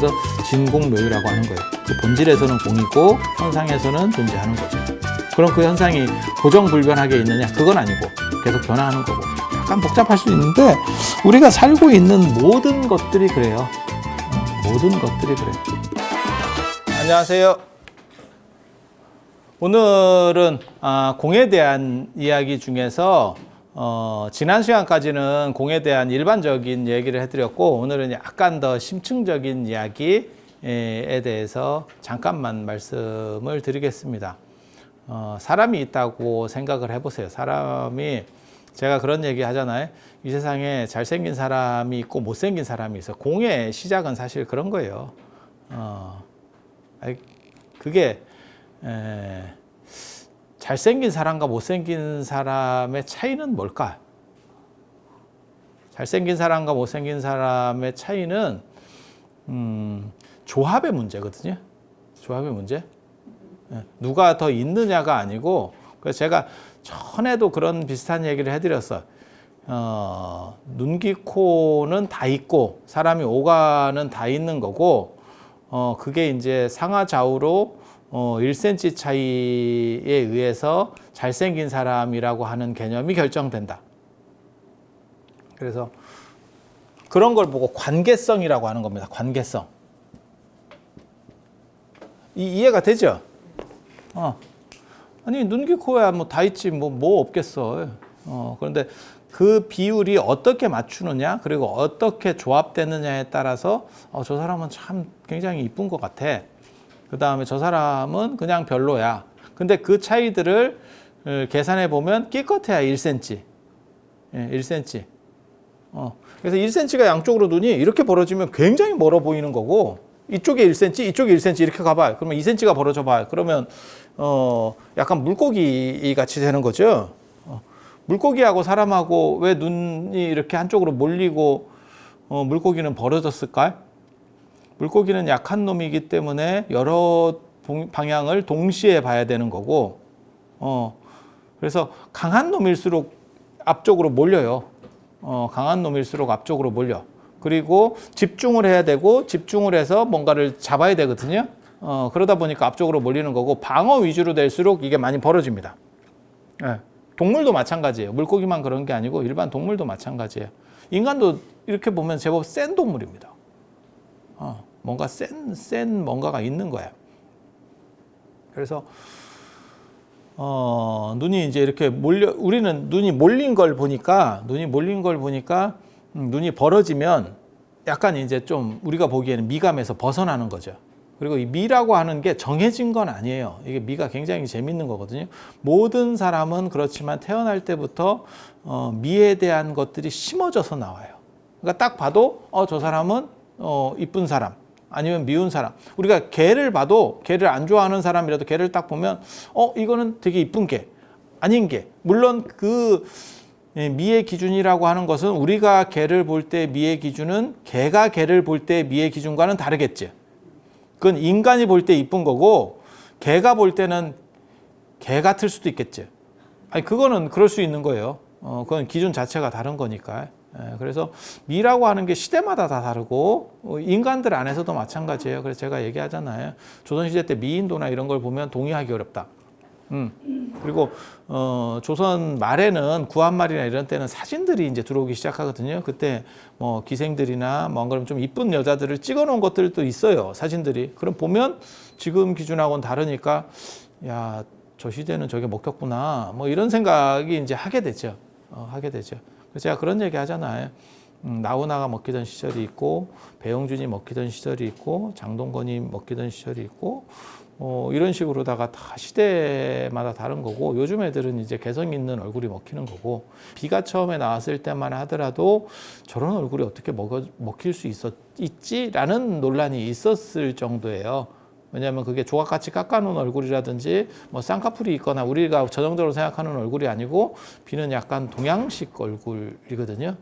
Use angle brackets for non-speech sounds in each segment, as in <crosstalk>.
그래서 진공묘유라고 하는 거예요. 그 본질에서는 공이고 현상에서는 존재하는 거죠. 그럼 그 현상이 고정불변하게 있느냐? 그건 아니고 계속 변화하는 거고. 약간 복잡할 수 있는데 우리가 살고 있는 모든 것들이 그래요. 음, 모든 것들이 그래요. 안녕하세요. 오늘은 아, 공에 대한 이야기 중에서 어, 지난 시간까지는 공에 대한 일반적인 얘기를 해드렸고 오늘은 약간 더 심층적인 이야기에 대해서 잠깐만 말씀을 드리겠습니다. 어, 사람이 있다고 생각을 해보세요. 사람이 제가 그런 얘기 하잖아요. 이 세상에 잘생긴 사람이 있고 못생긴 사람이 있어. 공의 시작은 사실 그런 거예요. 어, 그게 에, 잘생긴 사람과 못생긴 사람의 차이는 뭘까? 잘생긴 사람과 못생긴 사람의 차이는 음, 조합의 문제거든요. 조합의 문제. 예, 누가 더 있느냐가 아니고 그래서 제가 전에도 그런 비슷한 얘기를 해드렸어. 어, 눈기 코는 다 있고 사람이 오가는 다 있는 거고 어, 그게 이제 상하 좌우로 어, 1cm 차이에 의해서 잘생긴 사람이라고 하는 개념이 결정된다. 그래서 그런 걸 보고 관계성이라고 하는 겁니다. 관계성. 이, 이해가 되죠? 어. 아니 눈기 코야 뭐 다 있지 뭐 뭐 없겠어. 어 그런데 그 비율이 어떻게 맞추느냐 그리고 어떻게 조합되느냐에 따라서 어, 저 사람은 참 굉장히 이쁜 것 같아. 그 다음에 저 사람은 그냥 별로야. 근데 그 차이들을 어, 계산해 보면 끼껏해야 1cm. 예, 1cm. 어. 그래서 1cm가 양쪽으로 눈이 이렇게 벌어지면 굉장히 멀어 보이는 거고 이쪽에 1cm, 이쪽에 1cm 이렇게 가봐요. 그러면 2cm가 벌어져 봐요. 그러면 어 약간 물고기 같이 되는 거죠. 어, 물고기하고 사람하고 왜 눈이 이렇게 한쪽으로 몰리고 어, 물고기는 벌어졌을까요? 물고기는 약한 놈이기 때문에 여러 방향을 동시에 봐야 되는 거고, 어, 그래서 강한 놈일수록 앞쪽으로 몰려요. 어, 강한 놈일수록 앞쪽으로 몰려. 그리고 집중을 해야 되고 집중을 해서 뭔가를 잡아야 되거든요. 어, 그러다 보니까 앞쪽으로 몰리는 거고 방어 위주로 될수록 이게 많이 벌어집니다. 예. 동물도 마찬가지예요. 물고기만 그런 게 아니고 일반 동물도 마찬가지예요. 인간도 이렇게 보면 제법 센 동물입니다. 어, 뭔가 센, 센 뭔가가 있는 거야. 그래서 어, 눈이 이제 이렇게 몰려, 우리는 눈이 몰린 걸 보니까, 눈이 몰린 걸 보니까, 음, 눈이 벌어지면 약간 이제 좀 우리가 보기에는 미감에서 벗어나는 거죠. 그리고 이 미라고 하는 게 정해진 건 아니에요. 이게 미가 굉장히 재밌는 거거든요. 모든 사람은 그렇지만 태어날 때부터 어, 미에 대한 것들이 심어져서 나와요. 그러니까 딱 봐도 어, 저 사람은 어, 이쁜 사람. 아니면 미운 사람. 우리가 개를 봐도 개를 안 좋아하는 사람이라도 개를 딱 보면 어 이거는 되게 이쁜 개. 아닌 개. 물론 그 미의 기준이라고 하는 것은 우리가 개를 볼 때 미의 기준은 개가 개를 볼 때 미의 기준과는 다르겠지. 그건 인간이 볼 때 이쁜 거고 개가 볼 때는 개 같을 수도 있겠지. 아니 그거는 그럴 수 있는 거예요. 어 그건 기준 자체가 다른 거니까. 예, 그래서 미라고 하는 게 시대마다 다 다르고 어, 인간들 안에서도 마찬가지예요. 그래서 제가 얘기하잖아요. 조선시대 때 미인도나 이런 걸 보면 동의하기 어렵다. 음. 그리고 어, 조선 말에는 구한말이나 이런 때는 사진들이 이제 들어오기 시작하거든요. 그때 뭐 기생들이나 뭔가 좀 이쁜 여자들을 찍어 놓은 것들도 있어요. 사진들이. 그럼 보면 지금 기준하고는 다르니까 야 저 시대는 저게 먹혔구나. 뭐 이런 생각이 이제 하게 되죠. 어, 하게 되죠. 제가 그런 얘기 하잖아요. 음, 나훈아가 먹히던 시절이 있고 배용준이 먹히던 시절이 있고 장동건이 먹히던 시절이 있고 어, 이런 식으로다가 다 시대마다 다른 거고 요즘 애들은 이제 개성 있는 얼굴이 먹히는 거고 비가 처음에 나왔을 때만 하더라도 저런 얼굴이 어떻게 먹어, 먹힐 수 있었, 있지라는 논란이 있었을 정도예요. 왜냐하면 그게 조각같이 깎아놓은 얼굴이라든지 뭐 쌍꺼풀이 있거나 우리가 전형적으로 생각하는 얼굴이 아니고 비는 약간 동양식 얼굴이거든요.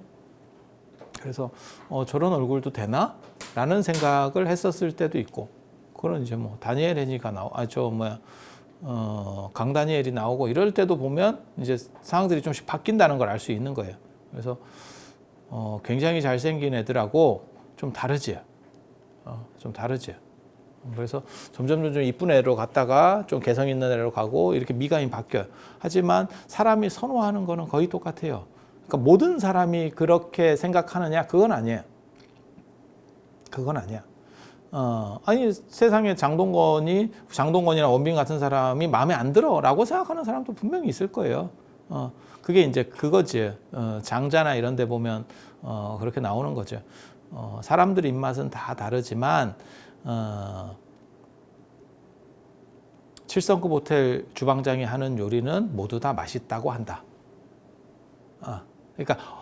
그래서 어, 저런 얼굴도 되나? 라는 생각을 했었을 때도 있고 그런 이제 뭐 다니엘 헤니가 나오 아저 뭐야 어, 강다니엘이 나오고 이럴 때도 보면 이제 상황들이 좀씩 바뀐다는 걸 알 수 있는 거예요. 그래서 어, 굉장히 잘생긴 애들하고 좀 다르지. 어, 좀 다르죠. 그래서 점점 점점 이쁜 애로 갔다가 좀 개성 있는 애로 가고 이렇게 미감이 바뀌어요. 하지만 사람이 선호하는 거는 거의 똑같아요. 그러니까 모든 사람이 그렇게 생각하느냐 그건 아니에요. 그건 아니야. 어, 아니 세상에 장동건이 장동건이나 원빈 같은 사람이 마음에 안 들어라고 생각하는 사람도 분명히 있을 거예요. 어, 그게 이제 그거지. 어, 장자나 이런 데 보면 어, 그렇게 나오는 거죠. 어, 사람들 입맛은 다 다르지만 어, 7성급 호텔 주방장이 하는 요리는 모두 다 맛있다고 한다. 어, 그러니까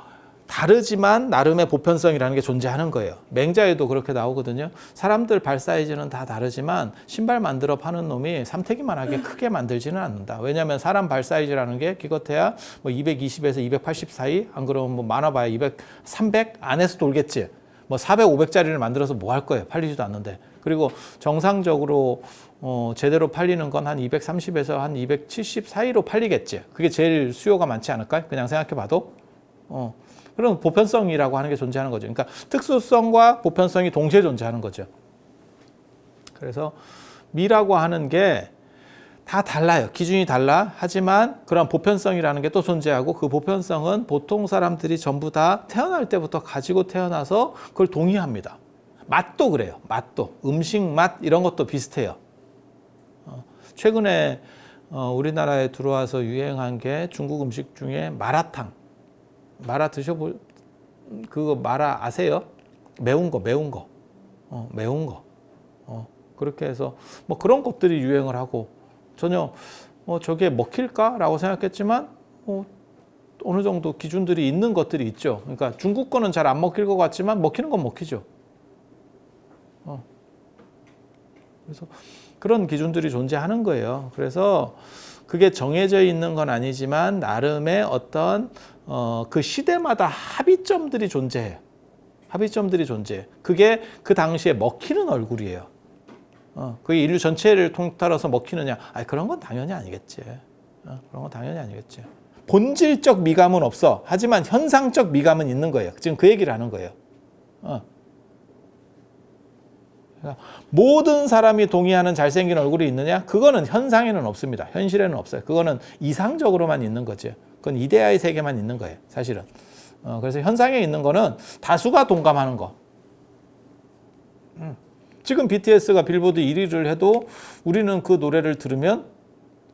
다르지만 나름의 보편성이라는 게 존재하는 거예요. 맹자에도 그렇게 나오거든요. 사람들 발 사이즈는 다 다르지만 신발 만들어 파는 놈이 삼태기만 하게 크게 만들지는 않는다. 왜냐하면 사람 발 사이즈라는 게 기껏해야 뭐 220에서 280 사이, 안 그러면 뭐 많아봐야 200, 300 안에서 돌겠지. 뭐 400, 500짜리를 만들어서 뭐 할 거예요. 팔리지도 않는데. 그리고 정상적으로 어, 제대로 팔리는 건 한 230에서 한 270 사이로 팔리겠지. 그게 제일 수요가 많지 않을까요? 그냥 생각해 봐도. 어. 그런 보편성이라고 하는 게 존재하는 거죠. 그러니까 특수성과 보편성이 동시에 존재하는 거죠. 그래서 미라고 하는 게 다 달라요. 기준이 달라. 하지만 그런 보편성이라는 게 또 존재하고 그 보편성은 보통 사람들이 전부 다 태어날 때부터 가지고 태어나서 그걸 동의합니다. 맛도 그래요. 맛도. 음식 맛 이런 것도 비슷해요. 어, 최근에 어, 우리나라에 들어와서 유행한 게 중국 음식 중에 마라탕. 마라 드셔보 그거 마라 아세요? 매운 거 매운 거 어, 매운 거 어, 그렇게 해서 뭐 그런 것들이 유행을 하고 전혀 어, 저게 먹힐까라고 생각했지만 어, 어느 정도 기준들이 있는 것들이 있죠. 그러니까 중국 거는 잘 안 먹힐 것 같지만 먹히는 건 먹히죠. 어. 그래서 그런 기준들이 존재하는 거예요. 그래서 그게 정해져 있는 건 아니지만 나름의 어떤 어, 그 시대마다 합의점들이 존재해요. 합의점들이 존재해. 그게 그 당시에 먹히는 얼굴이에요. 어, 그게 인류 전체를 통틀어서 먹히느냐? 아, 그런 건 당연히 아니겠지. 어, 그런 건 당연히 아니겠지. 본질적 미감은 없어. 하지만 현상적 미감은 있는 거예요. 지금 그 얘기를 하는 거예요. 어. 그러니까 모든 사람이 동의하는 잘생긴 얼굴이 있느냐? 그거는 현상에는 없습니다. 현실에는 없어요. 그거는 이상적으로만 있는 거죠. 그건 이데아의 세계만 있는 거예요. 사실은. 어, 그래서 현상에 있는 거는 다수가 동감하는 거. 음. 지금 BTS가 빌보드 1위를 해도 우리는 그 노래를 들으면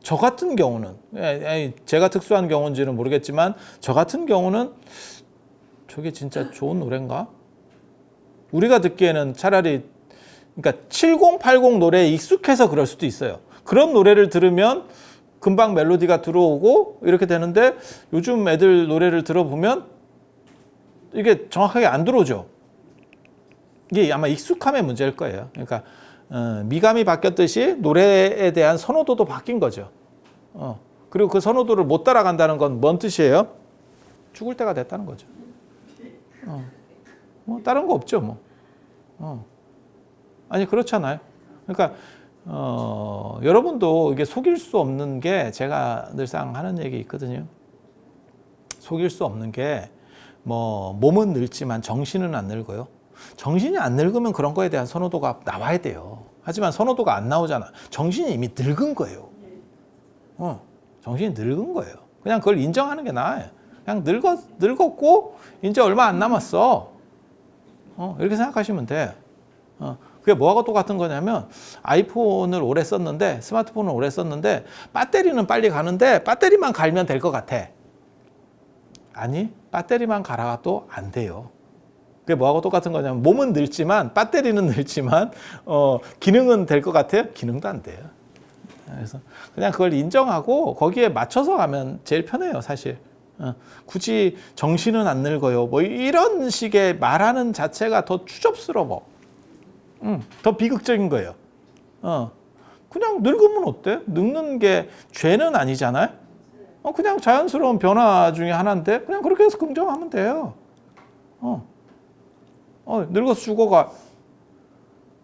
저 같은 경우는 에, 제가 특수한 경우인지는 모르겠지만 저 같은 경우는 저게 진짜 좋은 노래인가? 우리가 듣기에는 차라리 그러니까 7080 노래에 익숙해서 그럴 수도 있어요. 그런 노래를 들으면 금방 멜로디가 들어오고 이렇게 되는데 요즘 애들 노래를 들어보면 이게 정확하게 안 들어오죠. 이게 아마 익숙함의 문제일 거예요. 그러니까 어, 미감이 바뀌었듯이 노래에 대한 선호도도 바뀐 거죠. 어, 그리고 그 선호도를 못 따라간다는 건 뭔 뜻이에요? 죽을 때가 됐다는 거죠. 어, 뭐 다른 거 없죠, 뭐. 어. 아니 그렇잖아요. 그러니까 어, 여러분도 이게 속일 수 없는 게 제가 늘상 하는 얘기 있거든요. 속일 수 없는 게 뭐 몸은 늙지만 정신은 안 늙어요. 정신이 안 늙으면 그런 거에 대한 선호도가 나와야 돼요. 하지만 선호도가 안 나오잖아. 정신이 이미 늙은 거예요. 어, 정신이 늙은 거예요. 그냥 그걸 인정하는 게 나아요. 그냥 늙었, 늙었고 이제 얼마 안 남았어. 어, 이렇게 생각하시면 돼. 어, 그게 뭐하고 똑같은 거냐면 아이폰을 오래 썼는데 스마트폰을 오래 썼는데 배터리는 빨리 가는데 배터리만 갈면 될 것 같아. 아니 배터리만 갈아도 안 돼요. 그게 뭐하고 똑같은 거냐면 몸은 늙지만 배터리는 늙지만 어, 기능은 될 것 같아요? 기능도 안 돼요. 그래서 그냥 그걸 인정하고 거기에 맞춰서 가면 제일 편해요, 사실. 어, 굳이 정신은 안 늙어요. 뭐 이런 식의 말하는 자체가 더 추접스러워. 음, 더 비극적인 거예요. 어, 그냥 늙으면 어때? 늙는 게 죄는 아니잖아요. 어, 그냥 자연스러운 변화 중에 하나인데 그냥 그렇게 해서 긍정하면 돼요. 어, 어 늙어서 죽어가.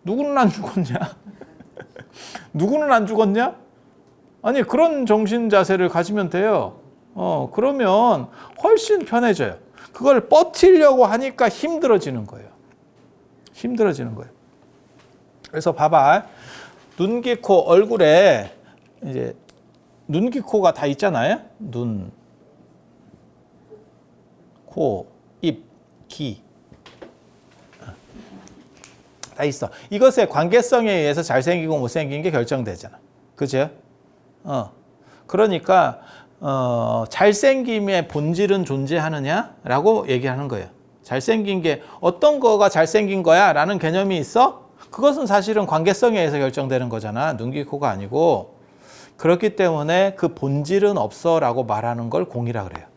누구는 안 죽었냐? <laughs> 누구는 안 죽었냐? 아니 그런 정신 자세를 가지면 돼요. 어, 그러면 훨씬 편해져요. 그걸 버티려고 하니까 힘들어지는 거예요. 힘들어지는 거예요. 그래서 봐봐. 눈, 귀, 코, 얼굴에 이제 눈, 귀, 코가 다 있잖아요. 눈, 코, 입, 귀. 다 있어. 이것의 관계성에 의해서 잘생기고 못생긴 게 결정되잖아. 그죠? 어. 그러니까, 어, 잘생김의 본질은 존재하느냐라고 얘기하는 거예요. 잘생긴 게 어떤 거가 잘생긴 거야? 라는 개념이 있어? 그것은 사실은 관계성에 의해서 결정되는 거잖아. 눈기 코가 아니고. 그렇기 때문에 그 본질은 없어 라고 말하는 걸 공이라 그래요.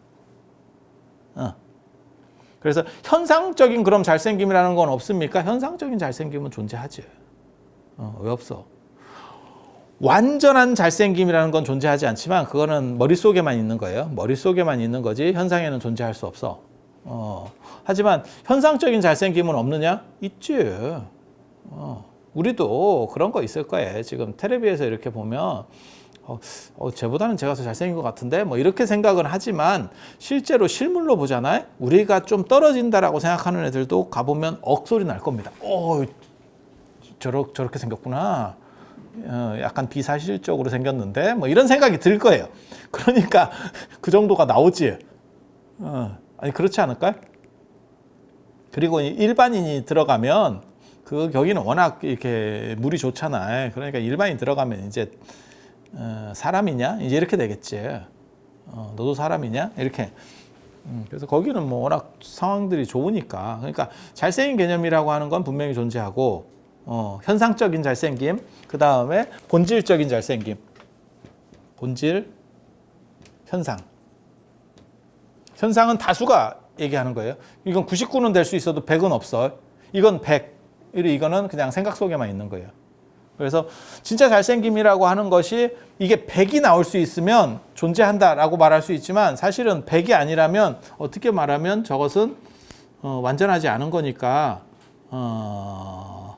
어. 그래서 현상적인 그럼 잘생김이라는 건 없습니까? 현상적인 잘생김은 존재하지. 어, 왜 없어? 완전한 잘생김이라는 건 존재하지 않지만 그거는 머릿속에만 있는 거예요. 머릿속에만 있는 거지 현상에는 존재할 수 없어. 어, 하지만 현상적인 잘생김은 없느냐? 있지. 어, 우리도 그런 거 있을 거예요. 지금 텔레비에서 이렇게 보면 어, 어, 쟤보다는 제가 더 잘생긴 것 같은데 뭐 이렇게 생각은 하지만 실제로 실물로 보잖아요. 우리가 좀 떨어진다라고 생각하는 애들도 가보면 억소리 날 겁니다. 어, 저렇, 저렇게 생겼구나. 어, 약간 비사실적으로 생겼는데 뭐 이런 생각이 들 거예요. 그러니까 <laughs> 그 정도가 나오지. 어, 아니 그렇지 않을까요? 그리고 일반인이 들어가면 그 여기는 워낙 이렇게 물이 좋잖아요. 그러니까 일반인 들어가면 이제 어, 사람이냐 이제 이렇게 되겠지. 어, 너도 사람이냐 이렇게. 음, 그래서 거기는 뭐 워낙 상황들이 좋으니까 그러니까 잘생긴 개념이라고 하는 건 분명히 존재하고 어, 현상적인 잘생김 그 다음에 본질적인 잘생김 본질 현상 현상은 다수가 얘기하는 거예요. 이건 99는 될 수 있어도 100은 없어. 이건 100. 이거는 그냥 생각 속에만 있는 거예요. 그래서 진짜 잘생김이라고 하는 것이 이게 100이 나올 수 있으면 존재한다라고 말할 수 있지만 사실은 100이 아니라면 어떻게 말하면 저것은 어, 완전하지 않은 거니까 어,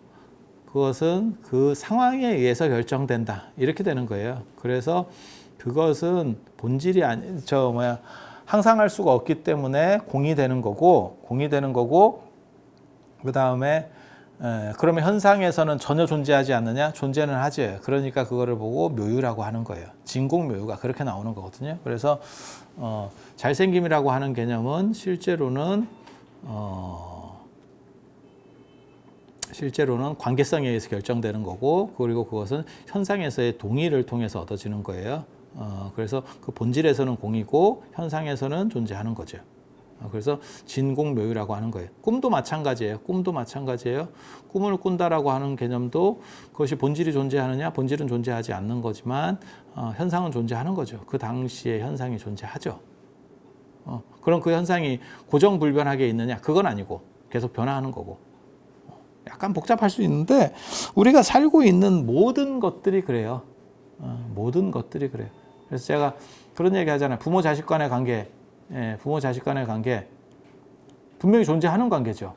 그것은 그 상황에 의해서 결정된다 이렇게 되는 거예요. 그래서 그것은 본질이 아니 저 뭐야 항상 할 수가 없기 때문에 공이 되는 거고 공이 되는 거고 그 다음에 그러면 현상에서는 전혀 존재하지 않느냐? 존재는 하지. 그러니까 그거를 보고 묘유라고 하는 거예요. 진공 묘유가 그렇게 나오는 거거든요. 그래서 어, 잘생김이라고 하는 개념은 실제로는 어, 실제로는 관계성에 의해서 결정되는 거고 그리고 그것은 현상에서의 동의를 통해서 얻어지는 거예요. 어, 그래서 그 본질에서는 공이고 현상에서는 존재하는 거죠. 어, 그래서 진공묘유라고 하는 거예요. 꿈도 마찬가지예요. 꿈도 마찬가지예요. 꿈을 꾼다라고 하는 개념도 그것이 본질이 존재하느냐? 본질은 존재하지 않는 거지만 어, 현상은 존재하는 거죠. 그 당시에 현상이 존재하죠. 어, 그럼 그 현상이 고정불변하게 있느냐? 그건 아니고 계속 변화하는 거고. 어, 약간 복잡할 수 있는데 우리가 살고 있는 모든 것들이 그래요. 어, 모든 것들이 그래요. 그래서 제가 그런 얘기 하잖아요. 부모 자식 간의 관계, 예, 부모 자식 간의 관계 분명히 존재하는 관계죠.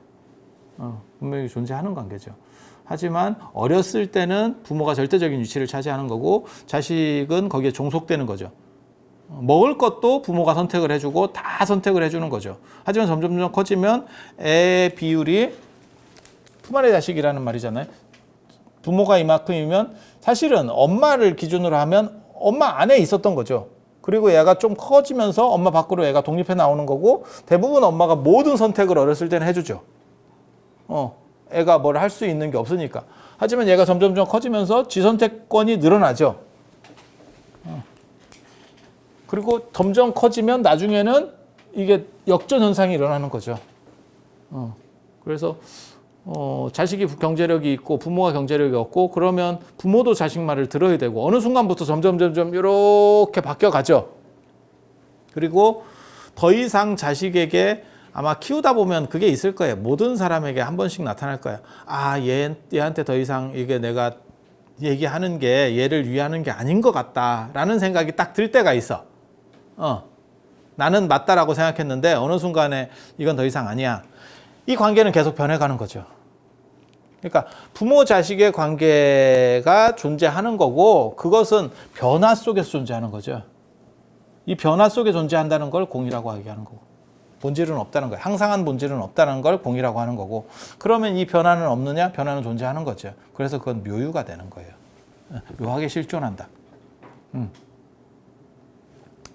어, 분명히 존재하는 관계죠. 하지만 어렸을 때는 부모가 절대적인 위치를 차지하는 거고 자식은 거기에 종속되는 거죠. 어, 먹을 것도 부모가 선택을 해주고 다 선택을 해주는 거죠. 하지만 점점 점점 커지면 애 비율이 품안의 자식이라는 말이잖아요. 부모가 이만큼이면 사실은 엄마를 기준으로 하면 엄마 안에 있었던 거죠. 그리고 얘가 좀 커지면서 엄마 밖으로 얘가 독립해 나오는 거고 대부분 엄마가 모든 선택을 어렸을 때는 해주죠. 어, 애가 뭘 할 수 있는 게 없으니까. 하지만 얘가 점점점 커지면서 지 선택권이 늘어나죠. 어. 그리고 점점 커지면 나중에는 이게 역전 현상이 일어나는 거죠. 어. 그래서 어, 자식이 경제력이 있고 부모가 경제력이 없고 그러면 부모도 자식 말을 들어야 되고 어느 순간부터 점점 점점 이렇게 바뀌어 가죠. 그리고 더 이상 자식에게 아마 키우다 보면 그게 있을 거예요. 모든 사람에게 한 번씩 나타날 거예요. 아, 얘, 얘한테 더 이상 이게 내가 얘기하는 게 얘를 위하는 게 아닌 것 같다라는 생각이 딱 들 때가 있어. 어. 나는 맞다라고 생각했는데 어느 순간에 이건 더 이상 아니야. 이 관계는 계속 변해가는 거죠. 그러니까 부모 자식의 관계가 존재하는 거고 그것은 변화 속에서 존재하는 거죠. 이 변화 속에 존재한다는 걸 공이라고 얘기하는 거고. 본질은 없다는 거예요. 항상한 본질은 없다는 걸 공이라고 하는 거고 그러면 이 변화는 없느냐? 변화는 존재하는 거죠. 그래서 그건 묘유가 되는 거예요. 어, 묘하게 실존한다. 음.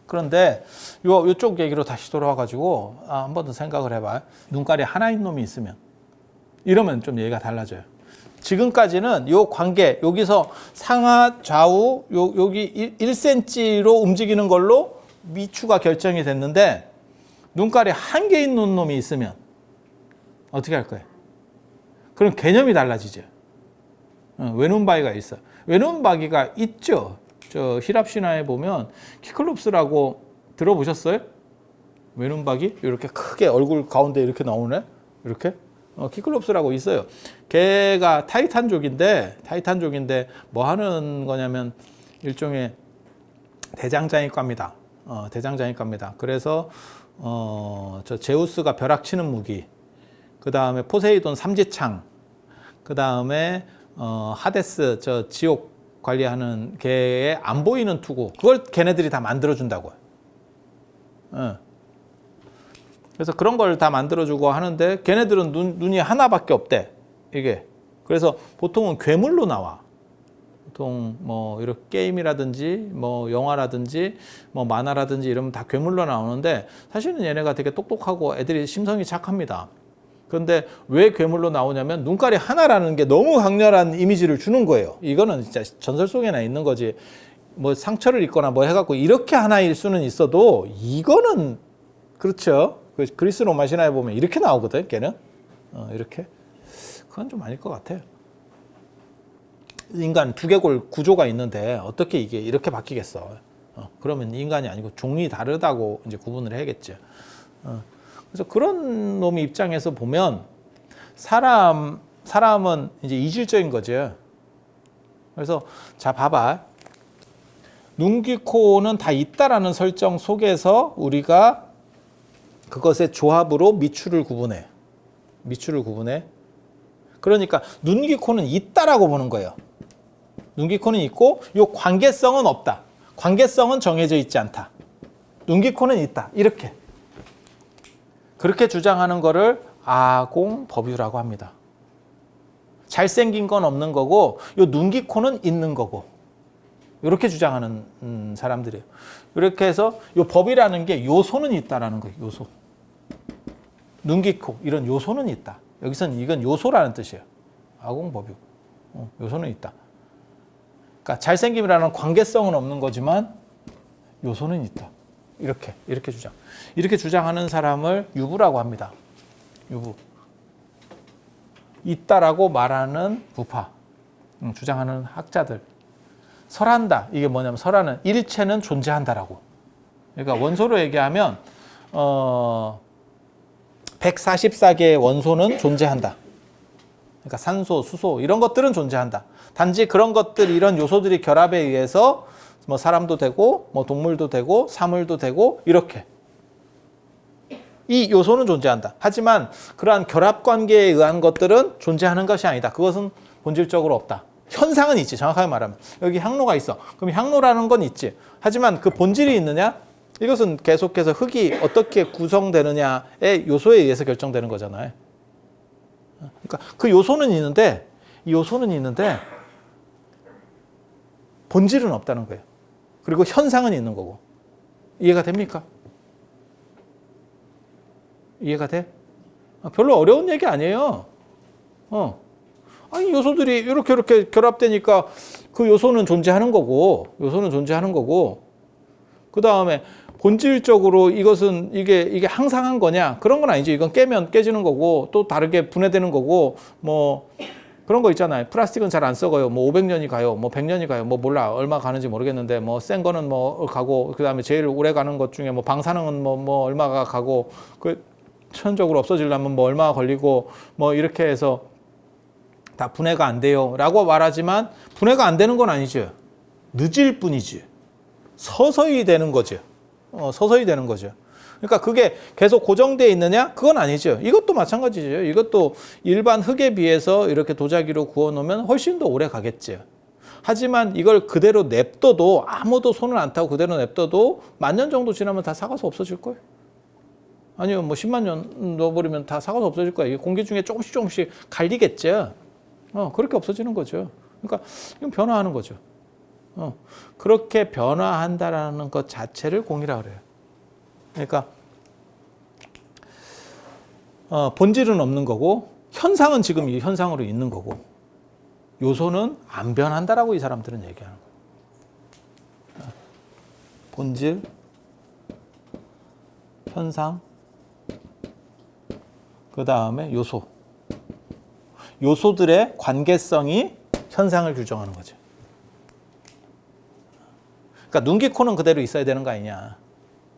그런데 요 요쪽 얘기로 다시 돌아와 가지고 아, 한 번 더 생각을 해봐. 눈깔이 하나인 놈이 있으면 이러면 좀 얘기가 달라져요. 지금까지는 요 관계 여기서 상하 좌우 요 여기 1, 1cm로 움직이는 걸로 미추가 결정이 됐는데 눈깔이 한 개 있는 놈이 있으면 어떻게 할 거예요? 그럼 개념이 달라지죠. 어, 외눈바위가 있어. 외눈바위가 있죠. 저 히랍 신화에 보면 키클롭스라고 들어보셨어요? 외눈박이 이렇게 크게 얼굴 가운데 이렇게 나오네. 이렇게 어, 키클롭스라고 있어요. 걔가 타이탄족인데 타이탄족인데 뭐 하는 거냐면 일종의 대장장이과입니다. 어, 대장장이과입니다. 그래서 어, 저 제우스가 벼락치는 무기, 그 다음에 포세이돈 삼지창, 그 다음에 어, 하데스 저 지옥 관리하는 걔의 안 보이는 투구, 그걸 걔네들이 다 만들어준다고요. 어. 그래서 그런 걸 다 만들어주고 하는데 걔네들은 눈, 눈이 하나밖에 없대. 이게. 그래서 보통은 괴물로 나와. 보통 뭐 이렇게 게임이라든지 뭐 영화라든지 뭐 만화라든지 이러면 다 괴물로 나오는데 사실은 얘네가 되게 똑똑하고 애들이 심성이 착합니다. 그런데 왜 괴물로 나오냐면 눈깔이 하나라는 게 너무 강렬한 이미지를 주는 거예요. 이거는 진짜 전설 속에나 있는 거지. 뭐 상처를 입거나 뭐 해갖고 이렇게 하나일 수는 있어도 이거는 그렇죠. 그 그리스 로마 신화에 보면 이렇게 나오거든. 걔는 어, 이렇게 그건 좀 아닐 것 같아요. 인간 두개골 구조가 있는데 어떻게 이게 이렇게 바뀌겠어? 어, 그러면 인간이 아니고 종이 다르다고 이제 구분을 해야겠죠. 어, 그래서 그런 놈의 입장에서 보면 사람 사람은 이제 이질적인 거죠. 그래서 자 봐봐. 눈, 귀, 코는 다 있다라는 설정 속에서 우리가 그것의 조합으로 미추를 구분해. 미추를 구분해. 그러니까 눈, 귀, 코는 있다라고 보는 거예요. 눈, 귀, 코는 있고 요 관계성은 없다. 관계성은 정해져 있지 않다. 눈, 귀, 코는 있다. 이렇게. 그렇게 주장하는 거를 아공법유라고 합니다. 잘생긴 건 없는 거고 요 눈, 귀, 코는 있는 거고. 이렇게 주장하는 음, 사람들이에요. 이렇게 해서 요 법이라는 게 요소는 있다라는 거예요. 요소. 눈, 귀, 코 이런 요소는 있다. 여기서는 이건 요소라는 뜻이에요. 아공법유. 어, 요소는 있다. 그러니까 잘생김이라는 관계성은 없는 거지만 요소는 있다. 이렇게 이렇게 주장. 이렇게 주장하는 사람을 유부라고 합니다. 유부. 있다라고 말하는 부파. 음, 주장하는 학자들. 설한다. 이게 뭐냐면 설하는 일체는 존재한다라고. 그러니까 원소로 얘기하면 어 144개의 원소는 존재한다. 그러니까 산소, 수소 이런 것들은 존재한다. 단지 그런 것들 이런 요소들이 결합에 의해서 뭐 사람도 되고 뭐 동물도 되고 사물도 되고 이렇게 이 요소는 존재한다. 하지만 그러한 결합 관계에 의한 것들은 존재하는 것이 아니다. 그것은 본질적으로 없다. 현상은 있지. 정확하게 말하면 여기 향로가 있어. 그럼 향로라는 건 있지. 하지만 그 본질이 있느냐? 이것은 계속해서 흙이 어떻게 구성되느냐의 요소에 의해서 결정되는 거잖아요. 그러니까 그 요소는 있는데 이 요소는 있는데 본질은 없다는 거예요. 그리고 현상은 있는 거고. 이해가 됩니까? 이해가 돼? 아, 별로 어려운 얘기 아니에요. 어. 아니, 요소들이 이렇게 이렇게 결합되니까 그 요소는 존재하는 거고, 요소는 존재하는 거고, 그 다음에 본질적으로 이것은 이게, 이게 항상 한 거냐? 그런 건 아니죠. 이건 깨면 깨지는 거고, 또 다르게 분해되는 거고, 뭐, 그런 거 있잖아요. 플라스틱은 잘 안 썩어요. 뭐 500년이 가요. 뭐 100년이 가요. 뭐 몰라. 얼마 가는지 모르겠는데 뭐 센 거는 뭐 가고 그다음에 제일 오래 가는 것 중에 뭐 방사능은 뭐뭐 얼마가 가고 그 천적으로 없어지려면 뭐 얼마가 걸리고 뭐 이렇게 해서 다 분해가 안 돼요라고 말하지만 분해가 안 되는 건 아니죠. 늦을 뿐이지. 서서히 되는 거죠. 어, 서서히 되는 거죠. 그러니까 그게 계속 고정되어 있느냐? 그건 아니죠. 이것도 마찬가지죠. 이것도 일반 흙에 비해서 이렇게 도자기로 구워 놓으면 훨씬 더 오래 가겠죠. 하지만 이걸 그대로 냅둬도 아무도 손을 안 타고 그대로 냅둬도 만 년 정도 지나면 다 삭아서 없어질 거예요. 아니요, 뭐 10만 년 넣어버리면 다 사과도 없어질. 이게 공기 중에 조금씩 조금씩 갈리겠죠. 어, 그렇게 없어지는 거죠. 그러니까 이건 변화하는 거죠. 어, 그렇게 변화한다라는 것 자체를 공이라 그래요. 그러니까 어, 본질은 없는 거고 현상은 지금 이 현상으로 있는 거고 요소는 안 변한다라고 이 사람들은 얘기하는 거예요. 어, 본질, 현상, 그 다음에 요소. 요소들의 관계성이 현상을 규정하는 거죠. 그러니까 눈기 코는 그대로 있어야 되는 거 아니냐.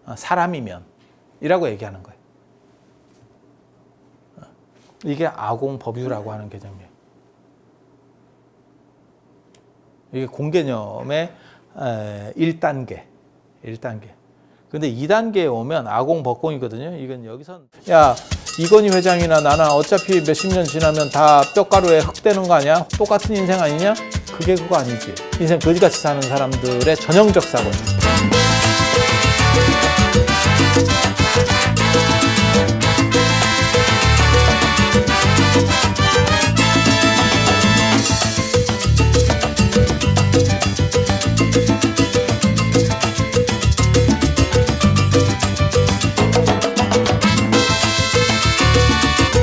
어, 사람이면 이라고 얘기하는 거예요. 어, 이게 아공법유라고 하는 개념이에요. 이게 공개념의 1단계. 1단계. 근데 2단계에 오면 아공 법공이거든요. 이건 여기선 야 이건희 회장이나 나나 어차피 몇십 년 지나면 다 뼈가루에 흙 되는 거 아니야? 똑같은 인생 아니냐? 그게 그거 아니지. 인생 거지같이 사는 사람들의 전형적 사고입니다.